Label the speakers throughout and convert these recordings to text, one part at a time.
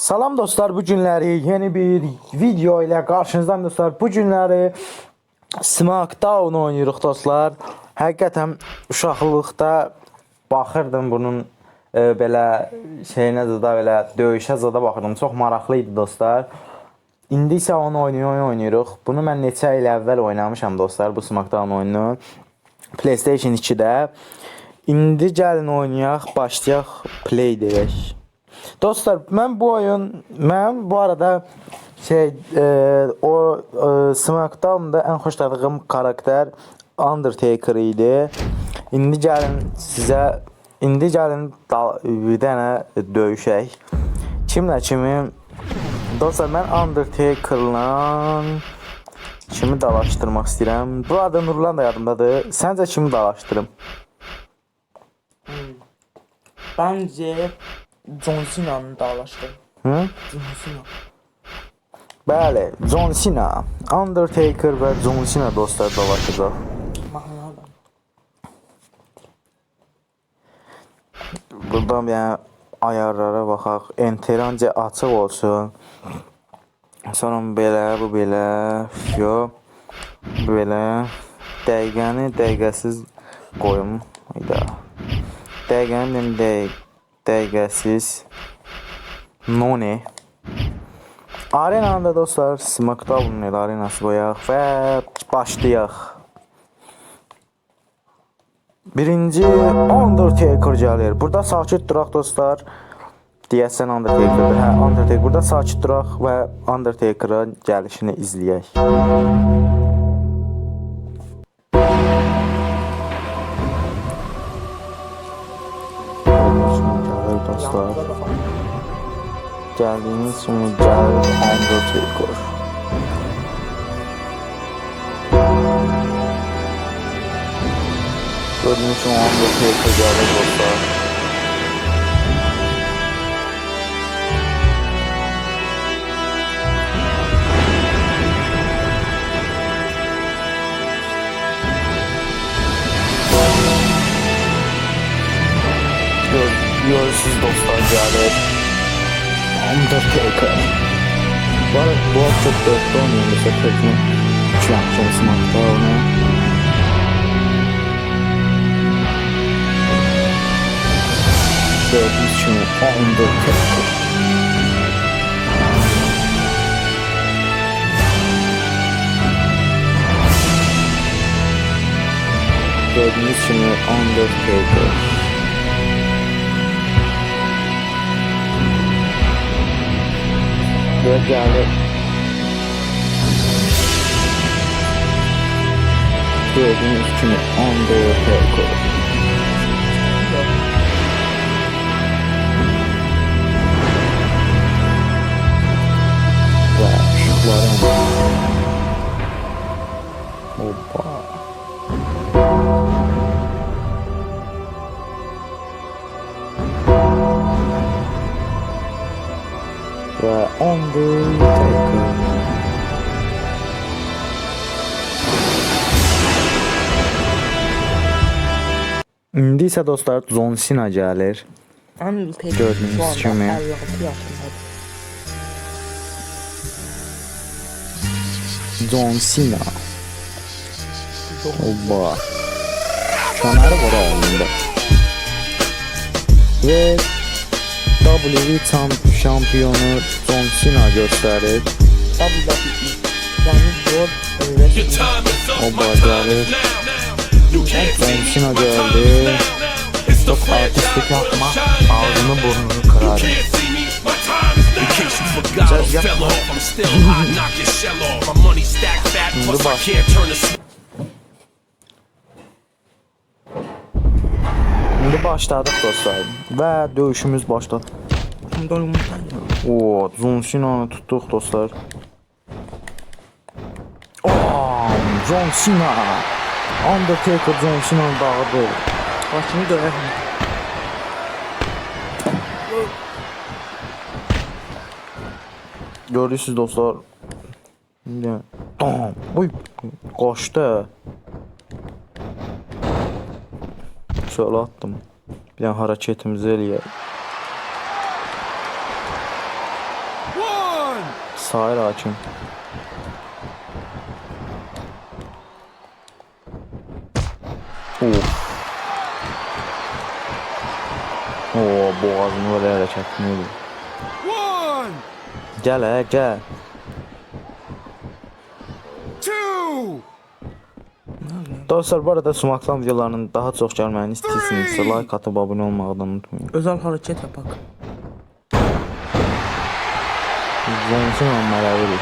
Speaker 1: Salam dostlar, bu günləri yeni bir video ilə qarşınızdayım dostlar. Bu günləri Smackdown oynayırıq dostlar. Həqiqətən uşaqlıqda baxırdım bunun e, belə şeyinə zada belə döyüşə zada baxırdım. Çox maraqlı idi dostlar. İndi isə onu oynayır, oynayırıq. Bunu mən neçə il əvvəl oynamışam dostlar, bu Smackdown oyununu. PlayStation 2-də. İndi gəlin oynayaq, başlayaq play deyək. Dostlar mən bu oyun mən bu arada şey e, o e, Smackdown'da ən xoşladığım karakter Undertaker idi. İndi gəlin sizə indi gəlin bir dənə döyüşək. Kimlə kimi? Dostlar mən Undertaker'la kimi dalaşdırmaq istəyirəm. Bu arada Nurlan da yadımdadır. Səncə kimi dalaşdırım?
Speaker 2: Bence John Cena'nın dağlaştı.
Speaker 1: Hı?
Speaker 2: John Cena.
Speaker 1: Bəli, John Cena, Undertaker və John Cena dostlar dalaşacaq.
Speaker 2: Mahnı adam.
Speaker 1: Buradan yəni ayarlara baxaq. Enterancə açıq olsun. Sonra belə, bu belə, yo. Belə. Dəqiqəni dəqiqəsiz qoyum. Hayda. Dəqiqəni də dəqiq, dəqiqəsiz. Noni. Arenada dostlar, Smackdown elə arenası qoyaq və başlayaq. Birinci Undertaker gəlir. Burada sakit duraq dostlar. Deyəsən Undertaker-dir. Hə, Undertaker. Burada sakit duraq və Undertaker-ın gəlişini izləyək. Gəlir dostlar.
Speaker 2: Yanında da falan.
Speaker 1: Gəldiyiniz kimi gəlir Undertaker. Gördüğünüz gibi Undertaker gəlir dostlar. Undertaker. Bu arada bu hafta çok dörtte oynuyor mesela tekne. Üç yapacağım Smackdown'a. Gördüğünüz gibi Undertaker. Gördüğünüz gibi Undertaker. Ve geldi. Gördüğünüz gibi Undertaker. Ve ışıkların. Ve Undertaker. İndi isə dostlar John Cena.
Speaker 2: Undertaker
Speaker 1: Gördüğünüz kimi.
Speaker 2: 56 yaşında.
Speaker 1: John Cena. Oba. Kənarı var əlində. Və WWE çamp- şampiyonu John Cena
Speaker 2: Wrestling.
Speaker 1: Oba gəlir. John Cena gəldi. Çok artistik yapma. Ağzını burnunu kırar.
Speaker 3: Just fell off. I'm
Speaker 1: başladıq dostlar. Və döyüşümüz başladı. Oo, John Cena'nı tutduq dostlar. Oo, John Cena. Undertaker John Cena'nı dağıdı.
Speaker 2: Başını döver.
Speaker 1: Görürsünüz dostlar. İndi Bam! Uy, qaçdı. Şöyle attım. Bir an hareketimizi eləyək. Sahir hakim. Of. Oo boğazını böyle hareketini ediyor.
Speaker 3: One,
Speaker 1: Gel he gel.
Speaker 3: two.
Speaker 1: Dostlar bu arada Sumaklan videolarının daha çox gəlməyini istəyirsinizsə like atıb abunə olmağı da unutmayın.
Speaker 2: Özel hareket yapak.
Speaker 1: Zonsun onlara verir.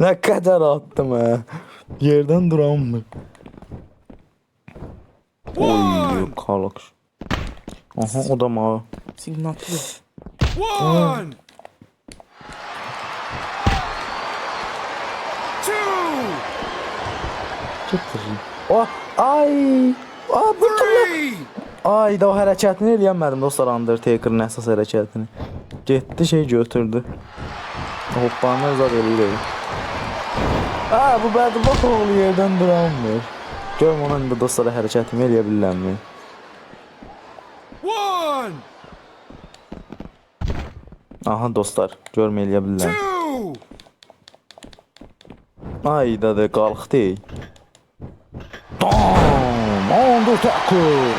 Speaker 1: ne kadar attım ha. Yerden duran mı? Oy kalık. Aha o da mavi.
Speaker 2: Signatür.
Speaker 3: One, two,
Speaker 1: Çıtır. Oh, ay. Aa bu türlü.
Speaker 3: three.
Speaker 1: Ay da o hərəkətini eləyəmədim dostlar Undertaker'ın əsas hərəkətini. Getdi şey götürdü. Hoppanı uzaq eləyir. Aa bu bədbax oğlu yerdən duranmır. Görüm ona indi dostlara hərəkətimi eləyə bilirəmmi?
Speaker 3: One,
Speaker 1: Aha dostlar, görüm eləyə bilirəm.
Speaker 3: two.
Speaker 1: Ay da qalxdı. Bam! Undertaker!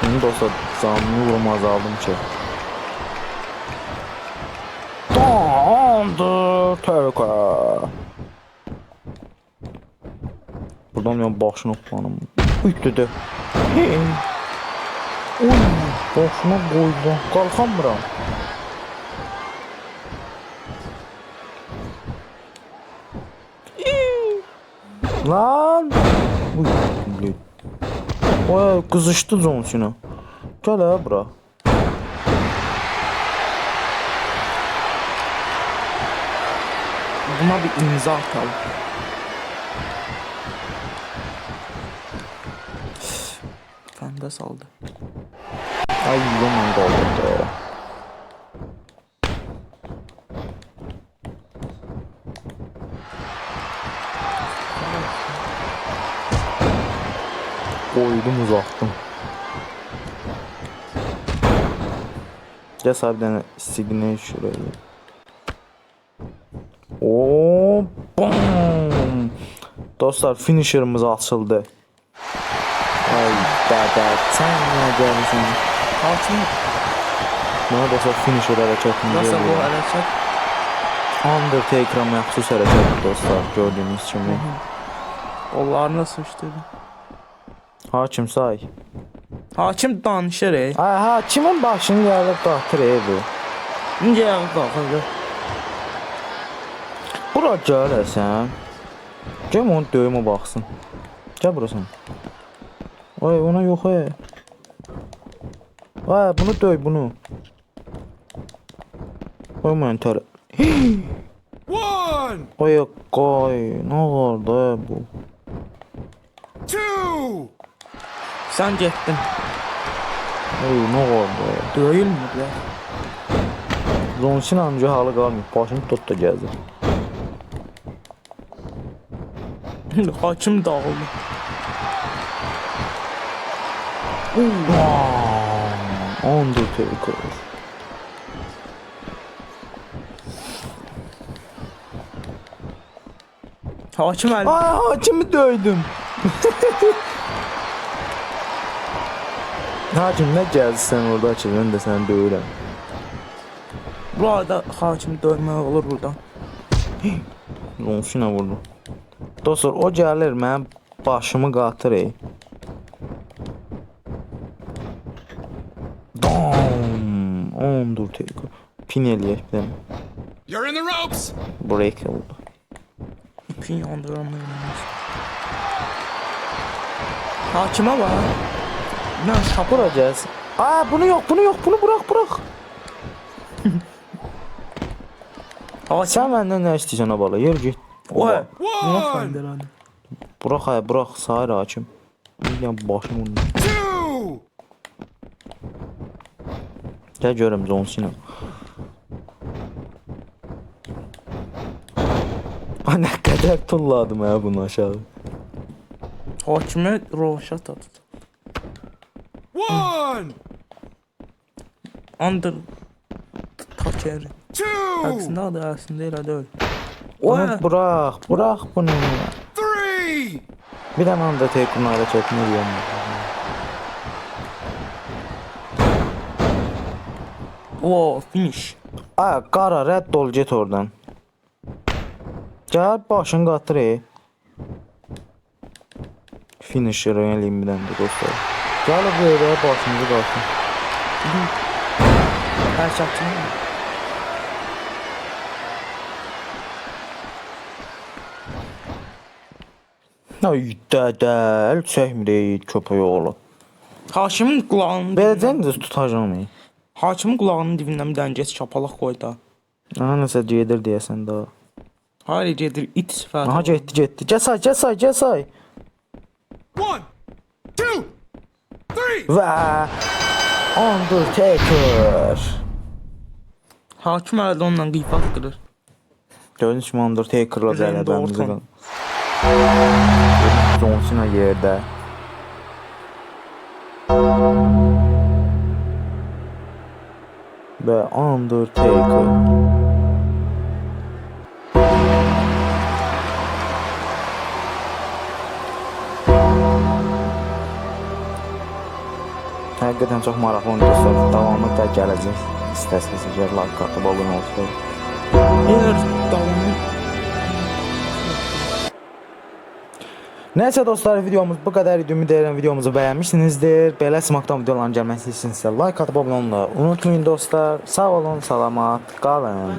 Speaker 1: Şimdi dostlar canlı vurmaz aldım ki. Undertaker. Buradan ya başını oklanım. Üç de. Hey. Oy, başına koydum. Kalkamıram. Lan. Uy, blöd. Oy, kızıştı Cena. Gel ha bura.
Speaker 2: Buna bir imza atalım. Fende saldı.
Speaker 1: Ay yaman kaldırdı. Koydum uzattım. Gel signe şuraya. Oo, bam. Dostlar finisher'ımız açıldı. Ay dada sen ne gelsin?
Speaker 2: Hakim
Speaker 1: Bana dostlar finisher hərəkətini
Speaker 2: nasıl bu hareket?
Speaker 1: Undertaker'a məxsus hərəkət dostlar gördüyünüz kimi.
Speaker 2: Onlarına sıçtırdı.
Speaker 1: Hakim say.
Speaker 2: Hakim danışır ey.
Speaker 1: Ay hakimin başını gəlib qatır ey bu.
Speaker 2: İnce yağı kalkınca.
Speaker 1: Bura gələrsən. Gəl onun döyümə baxsın. Gəl burasın. Ay ona yox ey. Ay bunu döy bunu. Mən tər.
Speaker 3: One,
Speaker 1: Ay qoy. Nə var da bu?
Speaker 3: two.
Speaker 2: Sen gittin.
Speaker 1: Ay nə var da?
Speaker 2: Döyülmür ya.
Speaker 1: Zonsin amca halı qalmır. Başını tut da gəzir.
Speaker 2: Hakim dağıldı.
Speaker 1: Undertaker.
Speaker 2: Hakim el.
Speaker 1: Ay hakimi döydüm. Hakim ne geldi sen orada açıl ben de seni dövürəm.
Speaker 2: Bu arada hakim dövmək olur buradan.
Speaker 1: Zonsinə vurdu. Dostlar o gəlir mənim başımı qatır ey. Undertaker. Pin eləyək bir dənə.
Speaker 3: You're in the ropes.
Speaker 1: Break oldu.
Speaker 2: İpin yandıramayız. Hakime bak. Ne şapur
Speaker 1: gəlsin. Aa bunu yok bunu yok bunu bırak bırak.
Speaker 2: Hakim.
Speaker 1: Sen benden ne istəyirsən ha bala? Yer git.
Speaker 2: Oy.
Speaker 3: One,
Speaker 2: fəndə herhalde.
Speaker 1: Bırak hayır bırak sahir hakim. Ya başım onu.
Speaker 3: two.
Speaker 1: Gel görüm John Cena. Nə qədər tulladım hə bunu aşağı.
Speaker 2: Hakimi roşat atdı.
Speaker 3: One,
Speaker 2: Under Taker.
Speaker 3: two,
Speaker 2: Aksında adı əslində elə deyil.
Speaker 1: Onu bırak, bırak bunu.
Speaker 3: three.
Speaker 1: Bir də mən də Tekunun hərəkətini eləyəm.
Speaker 2: O finish.
Speaker 1: Ay, qara rədd ol, get oradan. Gəl başını qatır. Finisher eləyim bir dənə də dostlar. Gəl buraya başınızı qatın.
Speaker 2: Hərəkətini.
Speaker 1: Ay, dədə, əl çəkmir ey, köpək oğlu.
Speaker 2: Hakimin qulağının
Speaker 1: Beləcən də tutacağam.
Speaker 2: Hakimin qulağının dibindən bir dənə geç şapalaq qoy da.
Speaker 1: Aha nəsə gedir deyəsən də.
Speaker 2: Hayır gedir it sifəti.
Speaker 1: Aha getdi, getdi. Gəl say, gəl say, gəl say.
Speaker 3: One, two, three.
Speaker 1: Və Undertaker.
Speaker 2: Hakim əldə onunla qiyfat qırır.
Speaker 1: Gördünüz mü Undertaker'la
Speaker 2: Orton.
Speaker 1: qal. John Cena yerdə. Və Undertaker. Həqiqətən çox maraqlı oyundur. Davamı da gələcək. İstəsəniz əgər like atıb abunə.
Speaker 2: Eğer
Speaker 1: Nəysə dostlar, videomuz bu idi. Ümid edirəm videomuzu bəyənmisinizdir. Belə Smackdown videoların gəlməsini istəyirsinizsə like atıb abunə olmayı unutmayın dostlar. Sağ olun, salamat qalın.